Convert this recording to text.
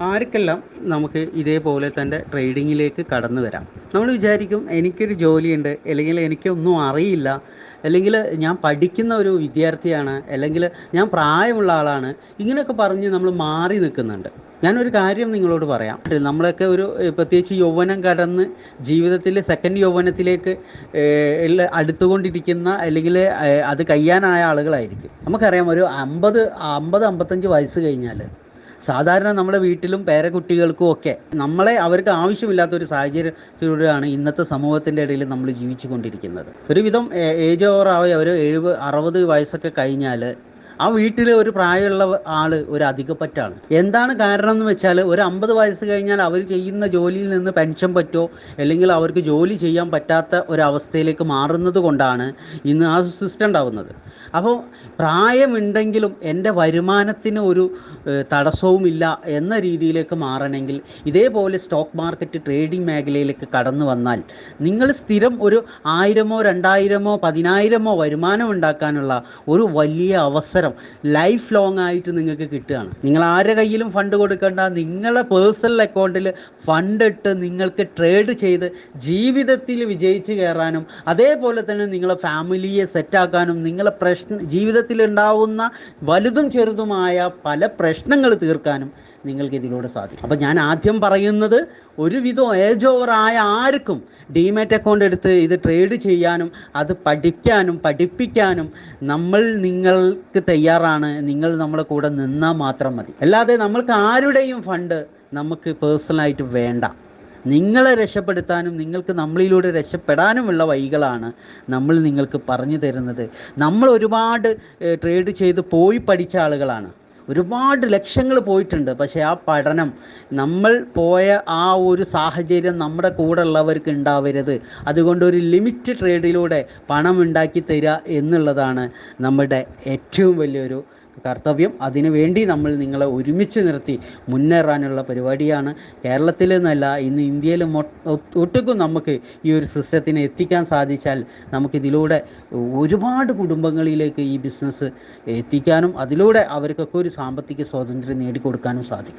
ആർക്കെല്ലാം നമുക്ക് ഇതേപോലെ തന്നെ ട്രേഡിങ്ങിലേക്ക് കടന്നു വരാം? നമ്മൾ വിചാരിക്കും എനിക്കൊരു ജോലിയുണ്ട് അല്ലെങ്കിൽ എനിക്കൊന്നും അറിയില്ല അല്ലെങ്കിൽ ഞാൻ പഠിക്കുന്ന ഒരു വിദ്യാർത്ഥിയാണ് അല്ലെങ്കിൽ ഞാൻ പ്രായമുള്ള ആളാണ് ഇങ്ങനെയൊക്കെ പറഞ്ഞ് നമ്മൾ മാറി നിൽക്കുന്നുണ്ട്. ഞാനൊരു കാര്യം നിങ്ങളോട് പറയാം. നമ്മളൊക്കെ ഒരു പ്രത്യേകിച്ച് യൗവനം കടന്ന് ജീവിതത്തിലെ സെക്കൻഡ് യൗവനത്തിലേക്ക് അടുത്തുകൊണ്ടിരിക്കുന്ന അല്ലെങ്കിൽ അത് കഴിയാനായ ആളുകളായിരിക്കും. നമുക്കറിയാം ഒരു അമ്പത് അമ്പത് അമ്പത്തഞ്ച് വയസ്സ് കഴിഞ്ഞാൽ സാധാരണ നമ്മുടെ വീട്ടിലും പേരക്കുട്ടികൾക്കും ഒക്കെ നമ്മളെ അവർക്ക് ആവശ്യമില്ലാത്ത ഒരു സാഹചര്യത്തിലൂടെയാണ് ഇന്നത്തെ സമൂഹത്തിന്റെ ഇടയിൽ നമ്മൾ ജീവിച്ചു കൊണ്ടിരിക്കുന്നത് ഒരുവിധം ഏജ് ഓവറായി ഒരു എഴുപത് അറുപത് വയസ്സൊക്കെ കഴിഞ്ഞാൽ ആ വീട്ടിൽ ഒരു പ്രായമുള്ള ആൾ ഒരു അധികപ്പറ്റാണ്. എന്താണ് കാരണം എന്ന് വെച്ചാൽ ഒരു അമ്പത് വയസ്സ് കഴിഞ്ഞാൽ അവർ ചെയ്യുന്ന ജോലിയിൽ നിന്ന് പെൻഷൻ പറ്റോ അല്ലെങ്കിൽ അവർക്ക് ജോലി ചെയ്യാൻ പറ്റാത്ത ഒരവസ്ഥയിലേക്ക് മാറുന്നത് കൊണ്ടാണ് ഇന്ന് ആ സിസ്റ്റം ഉണ്ടാവുന്നത്. അപ്പോൾ പ്രായമുണ്ടെങ്കിലും എന്റെ വരുമാനത്തിന് ഒരു തടസ്സവുമില്ല എന്ന രീതിയിലേക്ക് മാറണമെങ്കിൽ ഇതേപോലെ സ്റ്റോക്ക് മാർക്കറ്റ് ട്രേഡിംഗ് മേഖലയിലേക്ക് കടന്നു വന്നാൽ നിങ്ങൾ സ്ഥിരം ഒരു ആയിരമോ രണ്ടായിരമോ പതിനായിരമോ വരുമാനം ഉണ്ടാക്കാനുള്ള ഒരു വലിയ അവസരം ലൈഫ് ലോങ് ആയിട്ട് നിങ്ങൾക്ക് കിട്ടുകയാണ്. നിങ്ങൾ ആരുടെ കയ്യിലും ഫണ്ട് കൊടുക്കേണ്ട. നിങ്ങളെ പേഴ്സണൽ അക്കൗണ്ടിൽ ഫണ്ട് ഇട്ട് നിങ്ങൾക്ക് ട്രേഡ് ചെയ്ത് ജീവിതത്തിൽ വിജയിച്ച് കയറാനും അതേപോലെ തന്നെ നിങ്ങളെ ഫാമിലിയെ സെറ്റാക്കാനും നിങ്ങളെ പ്രശ്ന ജീവിതത്തിൽ ഉണ്ടാവുന്ന വലുതും ചെറുതുമായ പല പ്രശ്നങ്ങൾ തീർക്കാനും നിങ്ങൾക്ക് ഇതിലൂടെ സാധിക്കും. അപ്പം ഞാൻ ആദ്യം പറയുന്നത് ഒരുവിധം ഏജ് ആയ ആർക്കും ഡിമാറ്റ് അക്കൗണ്ട് എടുത്ത് ഇത് ട്രേഡ് ചെയ്യാനും അത് പഠിക്കാനും പഠിപ്പിക്കാനും നമ്മൾ നിങ്ങൾക്ക് തയ്യാറാണ്. നിങ്ങൾ നമ്മളെ കൂടെ നിന്നാൽ മാത്രം മതി. അല്ലാതെ നമ്മൾക്ക് ആരുടെയും ഫണ്ട് നമുക്ക് പേഴ്സണലായിട്ട് വേണ്ട. നിങ്ങളെ രക്ഷപ്പെടുത്താനും നിങ്ങൾക്ക് നമ്മളിലൂടെ രക്ഷപ്പെടാനുമുള്ള വഴികളാണ് നമ്മൾ നിങ്ങൾക്ക് പറഞ്ഞു തരുന്നത്. നമ്മൾ ഒരുപാട് ട്രേഡ് ചെയ്ത് പോയി പഠിച്ച ആളുകളാണ്. ഒരുപാട് ലക്ഷ്യങ്ങൾ പോയിട്ടുണ്ട്. പക്ഷേ ആ പഠനം നമ്മൾ പോയ ആ ഒരു സാഹചര്യം നമ്മുടെ കൂടെ ഉള്ളവർക്ക് ഉണ്ടാവരുത്. അതുകൊണ്ട് ഒരു ലിമിറ്റ് ട്രേഡിലൂടെ പണം ഉണ്ടാക്കി തരിക എന്നുള്ളതാണ് നമ്മുടെ ഏറ്റവും വലിയൊരു കർത്തവ്യം അതിനുവേണ്ടി നമ്മൾ നിങ്ങളെ ഒരുമിച്ച് നിർത്തി മുന്നേറാനുള്ള പരിപാടിയാണ്. കേരളത്തിൽ നിന്നല്ല ഇന്ന് ഇന്ത്യയിൽ ഒട്ടുക്കും നമുക്ക് ഈ ഒരു സിസ്റ്റത്തിനെ എത്തിക്കാൻ സാധിച്ചാൽ നമുക്കിതിലൂടെ ഒരുപാട് കുടുംബങ്ങളിലേക്ക് ഈ ബിസിനസ് എത്തിക്കാനും അതിലൂടെ അവർക്കൊക്കെ ഒരു സാമ്പത്തിക സ്വാതന്ത്ര്യം നേടിക്കൊടുക്കാനും സാധിക്കും.